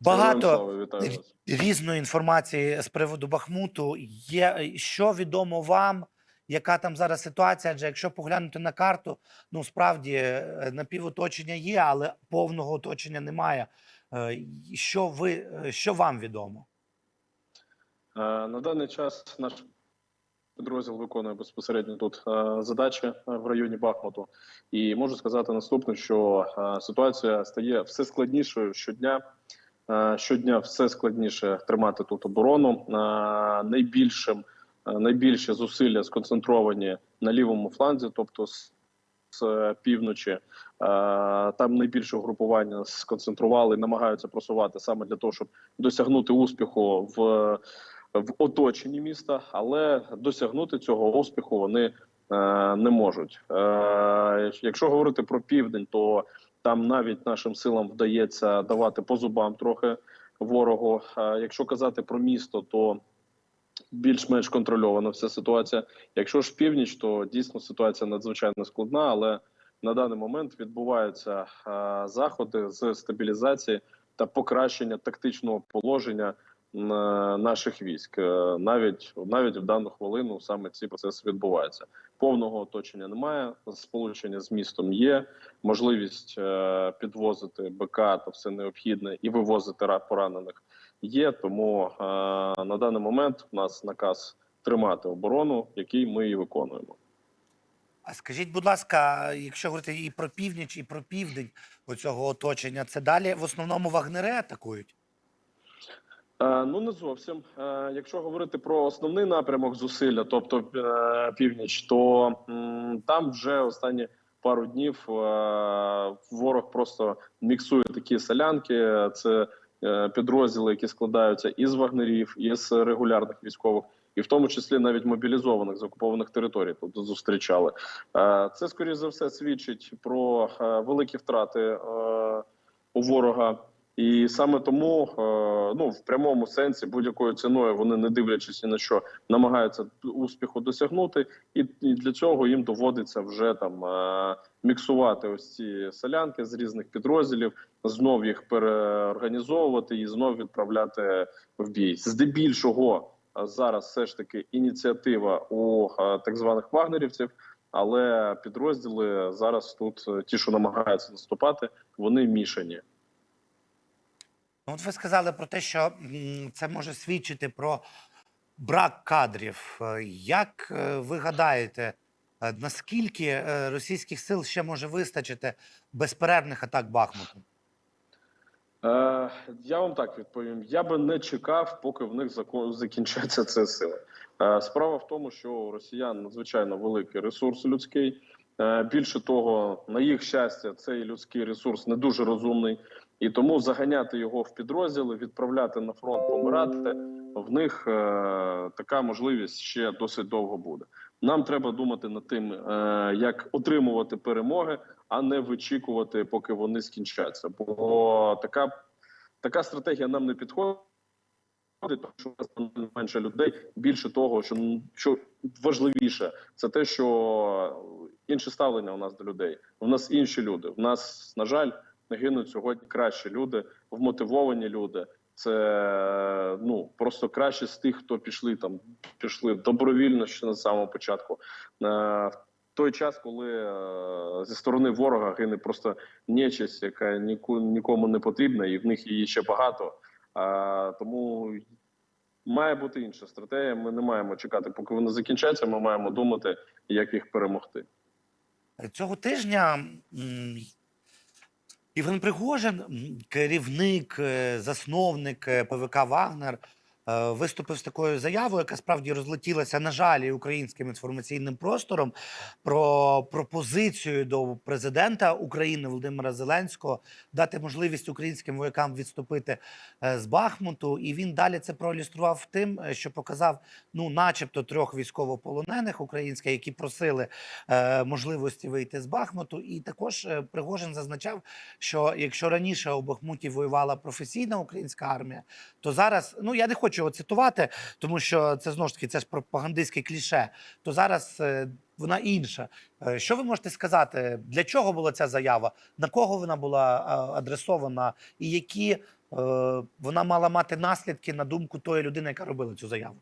Багато різної інформації з приводу Бахмуту. Є що відомо вам, яка там зараз ситуація? Адже якщо поглянути на карту, ну справді е, напівоточення є, але повного оточення немає. Е, Що ви е, що вам відомо? На даний час наш підрозділ виконує безпосередньо тут задачі в районі Бахмуту. І можу сказати наступне, що ситуація стає все складнішою щодня. Е, Щодня все складніше тримати тут оборону. Е, Найбільшим е, найбільше зусилля сконцентровані на лівому фланзі, тобто з, півночі. Там найбільше угрупування сконцентрували, намагаються просувати саме для того, щоб досягнути успіху в, в оточенні міста, але досягнути цього успіху вони не можуть. Якщо говорити про південь, то там навіть нашим силам вдається давати по зубам трохи ворогу. Якщо казати про місто, то більш-менш контрольована вся ситуація. Якщо ж північ, то дійсно ситуація надзвичайно складна, але на даний момент відбуваються заходи з стабілізації та покращення тактичного положення е, наших військ. Е, Навіть навіть в дану хвилину саме ці процеси відбуваються. Повного оточення немає. Сполучення з містом є. Можливість е, підвозити БК та все необхідне і вивозити поранених є. Тому е, на даний момент у нас наказ тримати оборону, який ми і виконуємо. А скажіть, будь ласка, якщо говорити і про північ, і про південь оцього оточення, це далі в основному вагнери атакують? Е, Ну не зовсім. Е, Якщо говорити про основний напрямок зусилля, тобто е, північ, то там вже останні пару днів ворог просто міксує такі солянки. Це підрозділи, які складаються із вагнерів, із регулярних військових, і в тому числі навіть мобілізованих з окупованих територій. Тут зустрічали. Е, Це скоріш за все свідчить про великі втрати у ворога. І саме тому, е, ну в прямому сенсі, будь-якою ціною вони, не дивлячись ні на що, намагаються успіху досягнути, і, для цього їм доводиться вже там е, міксувати ось ці солянки з різних підрозділів, знов їх переорганізовувати і знов відправляти в бій. Здебільшого е, зараз все ж таки ініціатива у так званих вагнерівців. Але підрозділи зараз тут ті, що намагаються наступати, вони мішані. Ну, от ви сказали про те, що це може свідчити про брак кадрів. Е, Як е, ви гадаєте, е, наскільки російських сил ще може вистачити безперервних атак Бахмуту? Е, я вам так відповім: я би не чекав, поки в них закінчаться це сили. Е, справа в тому, що у росіян надзвичайно великий ресурс людський. Більше того, на їх щастя, цей людський ресурс не дуже розумний, і тому заганяти його в підрозділи, відправляти на фронт, помирати в них е, така можливість ще досить довго буде. Нам треба думати над тим, е, як отримувати перемоги, а не вичікувати, поки вони скінчаться. Бо така, така стратегія нам не підходить. Тому що у нас менше людей. Більше того, що, що важливіше, це те, що інше ставлення у нас до людей. У нас інші люди. У нас, на жаль, гинуть сьогодні кращі люди, вмотивовані люди. Це ну просто краще з тих, хто пішли там, пішли добровільно ще на самому початку. Е, в той час, коли е, зі сторони ворога гине просто нечисть, яка нікому не потрібна, і в них її ще багато. А, тому має бути інша стратегія. Ми не маємо чекати, поки вони закінчаться. Ми маємо думати, як їх перемогти. Цього тижня Євген Пригожин, керівник, е, засновник е, ПВК Вагнер, виступив з такою заявою, яка справді розлетілася, на жаль, українським інформаційним простором про пропозицію до президента України Володимира Зеленського дати можливість українським воякам відступити е, з Бахмуту. І він далі це проілюстрував тим, е, що показав, ну, начебто, трьох військовополонених українських, які просили е, можливості вийти з Бахмуту. І також е, Пригожин зазначав, що якщо раніше у Бахмуті воювала професійна українська армія, то зараз ну я не хочу хочу його цитувати, тому що це знову ж таки це ж пропагандистське кліше. То зараз е, вона інша. Е, Що ви можете сказати? Для чого була ця заява? На кого вона була е, адресована, і які вона мала мати наслідки на думку тої людини, яка робила цю заяву?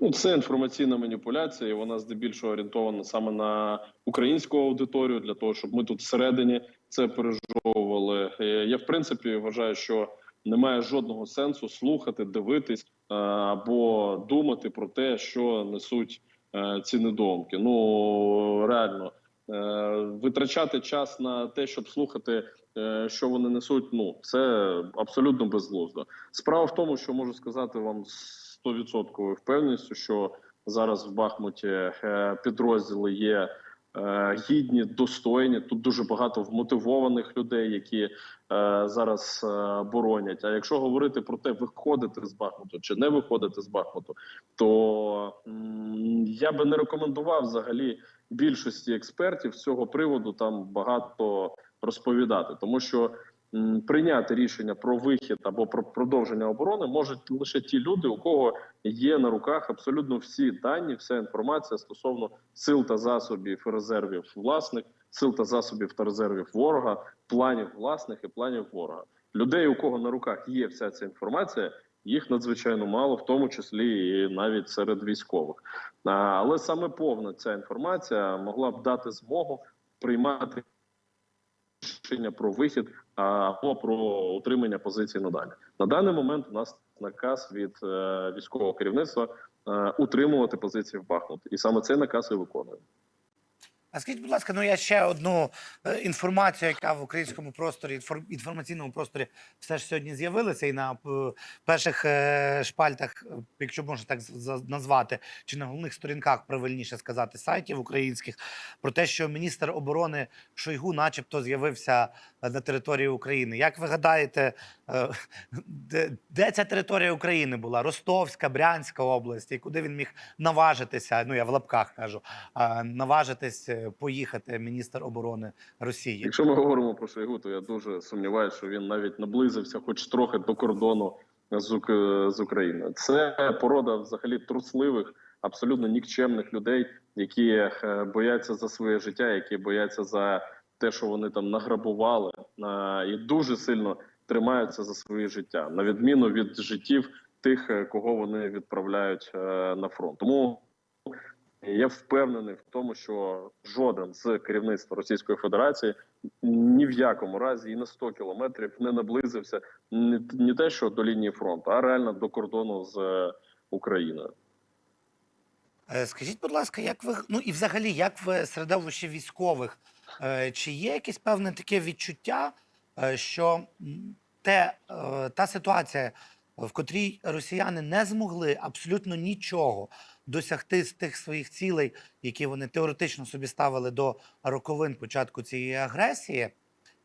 Ну, це інформаційна маніпуляція, вона здебільшого орієнтована саме на українську аудиторію, для того, щоб ми тут всередині це пережовували. Я в принципі вважаю, що немає жодного сенсу слухати, дивитись е, або думати про те, що несуть е, ці недоумки. Ну реально е, витрачати час на те, щоб слухати, що вони несуть. Ну це абсолютно безглуздо. Справа в тому, що можу сказати вам з 100% впевненістю, що зараз в Бахмуті підрозділи є гідні, достойні. Тут дуже багато вмотивованих людей, які е, зараз е, боронять. А якщо говорити про те, виходити з Бахмуту чи не виходити з Бахмуту, то я би не рекомендував взагалі більшості експертів з цього приводу там багато розповідати, тому що прийняти рішення про вихід або про продовження оборони можуть лише ті люди, у кого є на руках абсолютно всі дані, вся інформація стосовно сил та засобів резервів власних, сил та засобів та резервів ворога, планів власних і планів ворога. Людей, у кого на руках є вся ця інформація, їх надзвичайно мало, в тому числі і навіть серед військових. Але саме повна ця інформація могла б дати змогу приймати рішення про вихід або про утримання позицій надалі. На даний момент у нас наказ від е, військового керівництва е, утримувати позиції в Бахмут, і саме цей наказ і виконує. А скажіть, будь ласка, ну я ще одну е, інформацію, яка в українському просторі, інфор- інформаційному просторі все ж сьогодні з'явилася, і на е, перших е, шпальтах, якщо можна так з- назвати, чи на головних сторінках, правильніше сказати, сайтів українських, про те, що міністр оборони Шойгу, начебто, з'явився на території України. Як ви гадаєте, е, де, де ця територія України була? Ростовська, Брянська область, і куди він міг наважитися? Ну я в лапках кажу, наважитись е, поїхати міністр оборони Росії. Якщо ми говоримо про Шойгу, то я дуже сумніваюся, що він навіть наблизився, хоч трохи до кордону з, з Україною. Це порода взагалі трусливих, абсолютно нікчемних людей, які е, бояться за своє життя, які бояться за те, що вони там награбували, а, і дуже сильно тримаються за своє життя, на відміну від життів тих, е, кого вони відправляють е, на фронт. Тому я впевнений в тому, що жоден з керівництва Російської Федерації ні в якому разі і на 100 кілометрів не наблизився не, те, що до лінії фронту, а реально до кордону з е, Україною. Скажіть, будь ласка, як ви ну і взагалі, як в середовищі військових, чи є якесь певне таке відчуття, е, що те, е, та ситуація, в котрій росіяни не змогли абсолютно нічого досягти з тих своїх цілей, які вони теоретично собі ставили до роковин початку цієї агресії,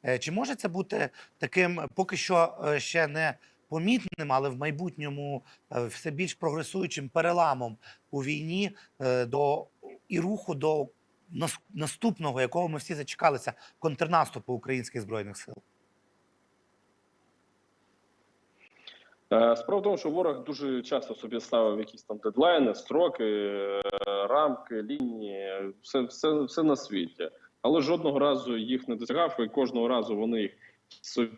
е, чи може це бути таким поки що е, ще не помітним, але в майбутньому е, все більш прогресуючим переламом у війні е, до і руху до наступного, якого ми всі зачекалися, контрнаступу українських збройних сил. Е, Справа в тому, що ворог дуже часто собі ставив якісь там дедлайни, строки, е, рамки, лінії, все, все, все на світі. Але жодного разу їх не досягав, і кожного разу вони їх собі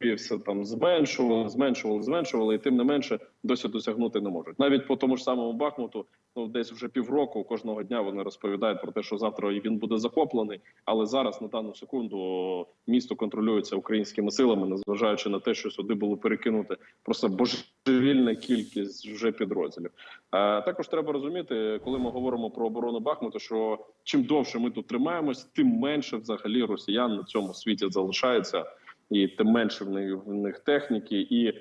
все там зменшували, зменшували, зменшували, і тим не менше досі досягнути не можуть. Навіть по тому ж самому Бахмуту, ну десь вже півроку кожного дня вони розповідають про те, що завтра він буде захоплений. Але зараз на дану секунду місто контролюється українськими силами, незважаючи на те, що сюди було перекинути просто божевільна кількість вже підрозділів. А також треба розуміти, коли ми говоримо про оборону Бахмута, що чим довше ми тут тримаємось, тим менше взагалі росіян на цьому світі залишається. І тим менше в них, техніки і е,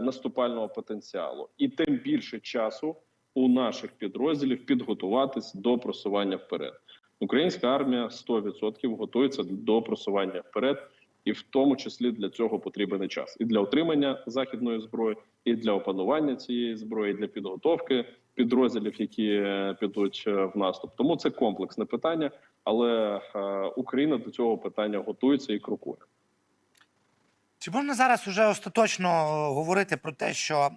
наступального потенціалу, і тим більше часу у наших підрозділів підготуватись до просування вперед. Українська армія 100% готується до просування вперед, і в тому числі для цього потрібен час і для отримання західної зброї, і для опанування цієї зброї, і для підготовки підрозділів, які е, підуть е, в наступ. Тому це комплексне питання, але е, Україна до цього питання готується і крокує. Чи можна зараз уже остаточно говорити про те, що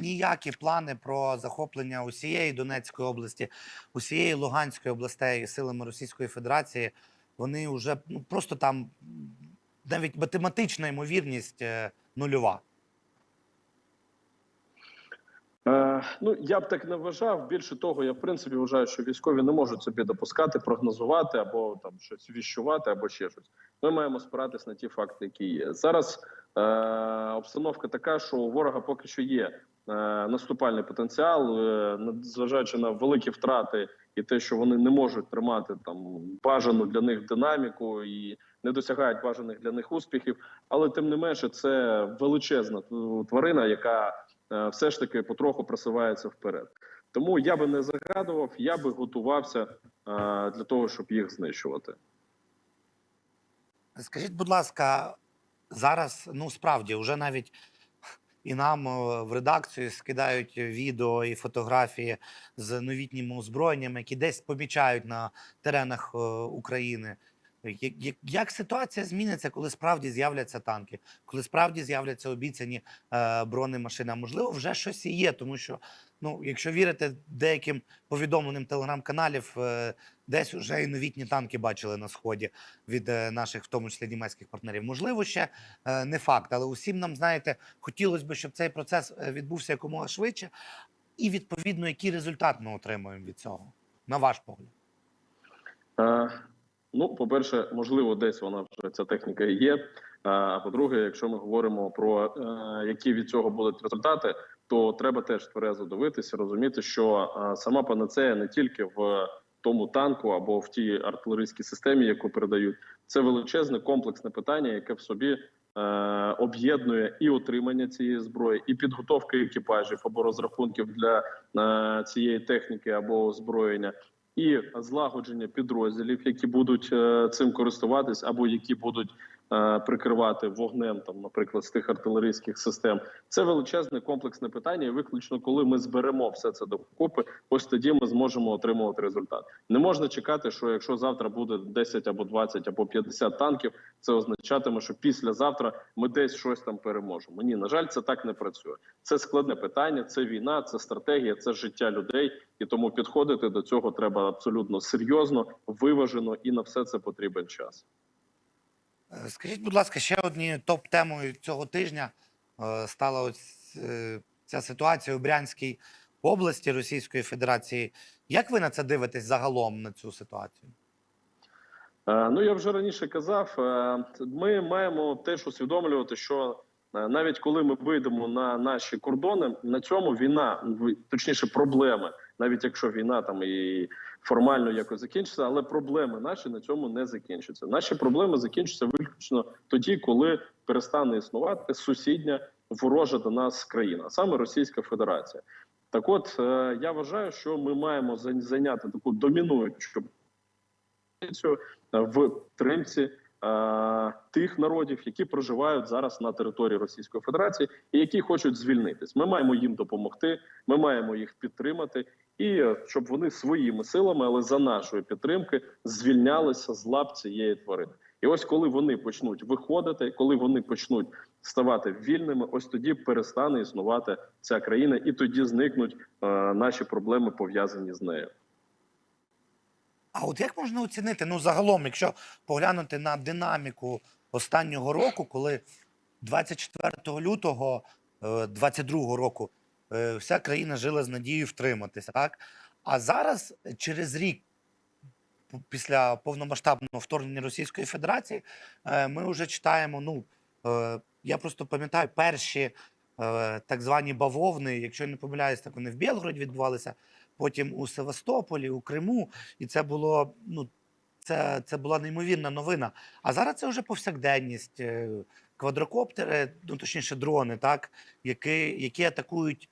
ніякі плани про захоплення усієї Донецької області, усієї Луганської областей силами Російської Федерації, вони вже ну, просто там навіть математична ймовірність е, нульова. Е, ну я б так не вважав. Більше того, я в принципі вважаю, що військові не можуть собі допускати, прогнозувати або там щось віщувати, або ще щось. Ми маємо спиратись на ті факти, які є зараз. Е, обстановка така, що у ворога поки що є е, наступальний потенціал, е, зважаючи на великі втрати і те, що вони не можуть тримати там бажану для них динаміку і не досягають бажаних для них успіхів. Але тим не менше, це величезна тварина, яка е, все ж таки потроху просувається вперед. Тому я би не загадував, я би готувався е, для того, щоб їх знищувати. Скажіть, будь ласка, зараз ну справді вже навіть і нам е, в редакцію скидають відео і фотографії з новітніми озброєннями, які десь помічають на теренах е, України. Я- я- Як ситуація зміниться, коли справді з'являться танки, коли справді з'являться обіцяні е, бронемашини? Можливо, вже щось і є, тому що, ну, якщо вірити деяким повідомленням телеграм-каналів, е, десь вже і новітні танки бачили на сході від е, наших, в тому числі німецьких партнерів. Можливо, ще е, не факт, але усім нам, знаєте, хотілося б, щоб цей процес е, відбувся якомога швидше, і відповідно, який результат ми отримуємо від цього, на ваш погляд. Ну, по-перше, можливо, десь вона вже ця техніка і є. А по-друге, якщо ми говоримо про е, які від цього будуть результати, то треба теж тверезо дивитися, розуміти, що сама панацея не тільки в тому танку або в тій артилерійській системі, яку передають, це величезне комплексне питання, яке в собі е, об'єднує і отримання цієї зброї, і підготовка екіпажів або розрахунків для е, цієї техніки або озброєння і злагодження підрозділів, які будуть е, цим користуватись, або які будуть прикривати вогнем, там, наприклад, з тих артилерійських систем. Це величезне комплексне питання. І виключно коли ми зберемо все це докупи, ось тоді ми зможемо отримувати результат. Не можна чекати, що якщо завтра буде 10 або 20 або 50 танків, це означатиме, що післязавтра ми десь щось там переможемо. Ні, на жаль, це так не працює. Це складне питання, це війна, це стратегія, це життя людей, і тому підходити до цього треба абсолютно серйозно, виважено, і на все це потрібен час. Е, Скажіть, будь ласка, ще однією топ-темою цього тижня е, стала ось е, ця ситуація у Брянській області Російської Федерації. Як ви на це дивитесь загалом на цю ситуацію? Ну я вже раніше казав. Ми маємо теж усвідомлювати, що навіть коли ми вийдемо на наші кордони, на цьому війна, точніше, проблеми, навіть якщо війна там і формально якось закінчиться, але проблеми наші на цьому не закінчаться. Наші проблеми закінчаться виключно тоді, коли перестане існувати сусідня ворожа до нас країна, саме Російська Федерація. Так, от е, я вважаю, що ми маємо зайняти таку домінуючу позицію е, в тримці е, тих народів, які проживають зараз на території Російської Федерації і які хочуть звільнитись. Ми маємо їм допомогти. Ми маємо їх підтримати, і е, щоб вони своїми силами, але за нашої підтримки, звільнялися з лап цієї тварини. І ось коли вони почнуть виходити, коли вони почнуть ставати вільними, ось тоді перестане існувати ця країна, і тоді зникнуть е, наші проблеми пов'язані з нею. А от як можна оцінити? Ну, загалом, якщо поглянути на динаміку останнього року, коли 24 лютого 22 року е, вся країна жила з надією втриматися, так? А зараз, е, через рік, після повномасштабного вторгнення Російської Федерації, е, ми вже читаємо. Ну, е, я просто пам'ятаю перші е, так звані бавовни, якщо я не помиляюсь, так вони в Білгороді відбувалися, потім у Севастополі, у Криму. І це було ну. Це, це була неймовірна новина. А зараз це вже повсякденність. Е, Квадрокоптери, ну точніше, дрони, так, які, які атакують,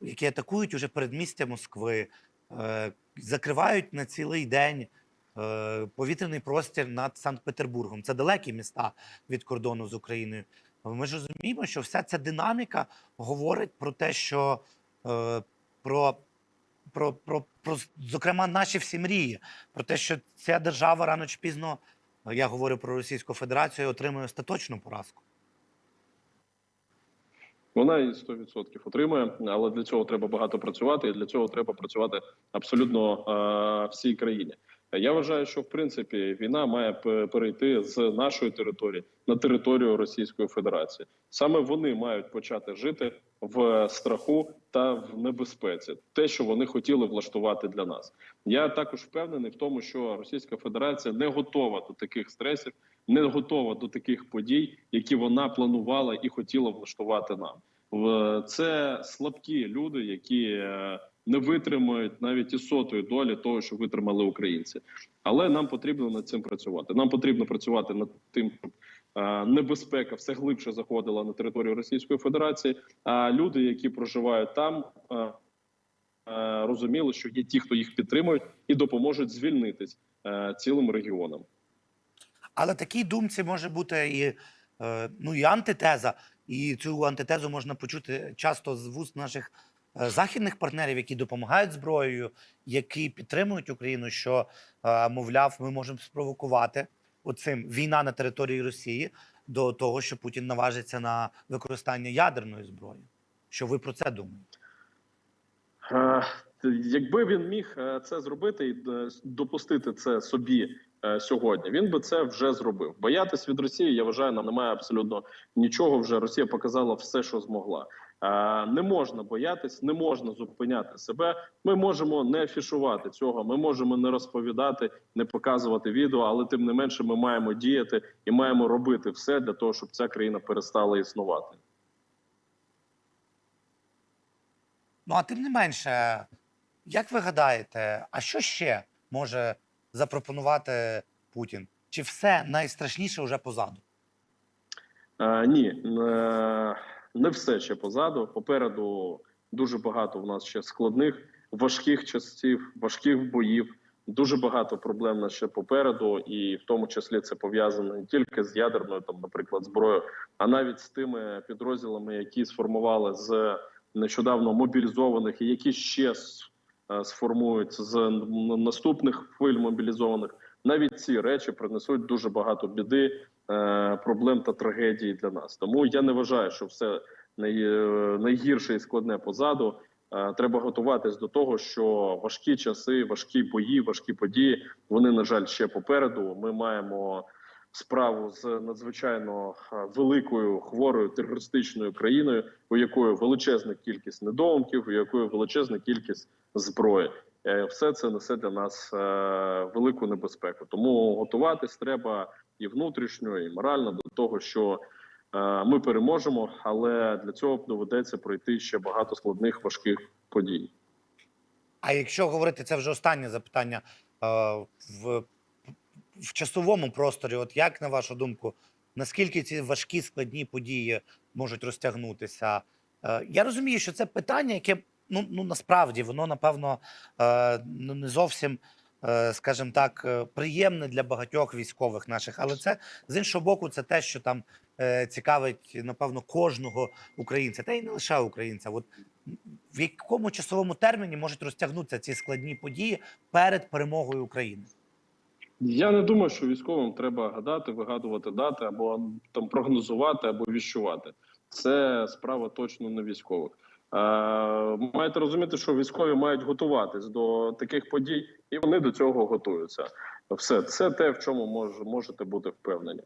які атакують уже передмістя Москви, е, закривають на цілий день е, повітряний простір над Санкт-Петербургом. Це далекі міста від кордону з Україною. Ми ж розуміємо, що вся ця динаміка говорить про те, що е, про про, про, про, зокрема, наші всі мрії, про те, що ця держава рано чи пізно, я говорю про Російську Федерацію, отримує остаточну поразку. Вона і 100% отримує, але для цього треба багато працювати, і для цього треба працювати абсолютно е, всій країні. Я вважаю, що в принципі війна має перейти з нашої території на територію Російської Федерації. Саме вони мають почати жити в страху та в небезпеці, те, що вони хотіли влаштувати для нас. Я також впевнений в тому, що Російська Федерація не готова до таких стресів, не готова до таких подій, які вона планувала і хотіла влаштувати нам. Це слабкі люди, які е, не витримають навіть і сотої долі того, що витримали українці. Але нам потрібно над цим працювати. Нам потрібно працювати над тим, щоб е, небезпека все глибше заходила на територію Російської Федерації. А люди, які проживають там, е, розуміли, що є ті, хто їх підтримують і допоможуть звільнитись цілим регіонам. Але такій думці може бути і, ну, і антитеза. І цю антитезу можна почути часто з вуст наших е, західних партнерів, які допомагають зброєю, які підтримують Україну, що, е, мовляв, ми можемо спровокувати оцим війна на території Росії до того, що Путін наважиться на використання ядерної зброї. Що ви про це думаєте? Е, Якби він міг це зробити і допустити це собі сьогодні, він би це вже зробив. Боятись від Росії, я вважаю, нам немає абсолютно нічого. Вже Росія показала все, що змогла. Е, Не можна боятись, не можна зупиняти себе. Ми можемо не афішувати цього. Ми можемо не розповідати, не показувати відео, але тим не менше, ми маємо діяти і маємо робити все для того, щоб ця країна перестала існувати. Ну а тим не менше, як ви гадаєте, а що ще може запропонувати Путін? Чи все найстрашніше вже позаду? Е, ні, е, не все ще позаду. Попереду дуже багато в нас ще складних, важких часів, важких боїв. Дуже багато проблем нас ще попереду, і в тому числі це пов'язано не тільки з ядерною, там, наприклад, зброєю, а навіть з тими підрозділами, які сформували з нещодавно мобілізованих, і які ще е, сформують з наступних хвиль мобілізованих. Навіть ці речі принесуть дуже багато біди, е, проблем та трагедії для нас. Тому я не вважаю, що все найгірше і складне позаду. Е, Треба готуватись до того, що важкі часи, важкі бої, важкі події вони на жаль ще попереду. Ми маємо справу з надзвичайно великою хворою терористичною країною, у якої величезна кількість недоумків, у якої величезна кількість зброї. Е, Все це несе для нас е, велику небезпеку. Тому готуватись треба і внутрішньо, і морально до того, що е, ми переможемо, але для цього доведеться пройти ще багато складних важких подій. А якщо говорити, це вже останнє запитання в, в часовому просторі, от як на вашу думку, наскільки ці важкі складні події можуть розтягнутися? Я розумію, що це питання, яке ну, ну насправді воно напевно е, ну, не зовсім. е, Скажімо так, е, приємне для багатьох військових наших, але це з іншого боку, це те, що там цікавить напевно кожного українця, та й не лише українця. От в якому часовому терміні можуть розтягнутися ці складні події перед перемогою України? Я не думаю, що військовим треба гадати, вигадувати дати або там прогнозувати або віщувати. Це справа точно не військових. Е, маєте розуміти, що військові мають готуватись до таких подій, і вони до цього готуються. Все це те, в чому мож, можете бути впевнені.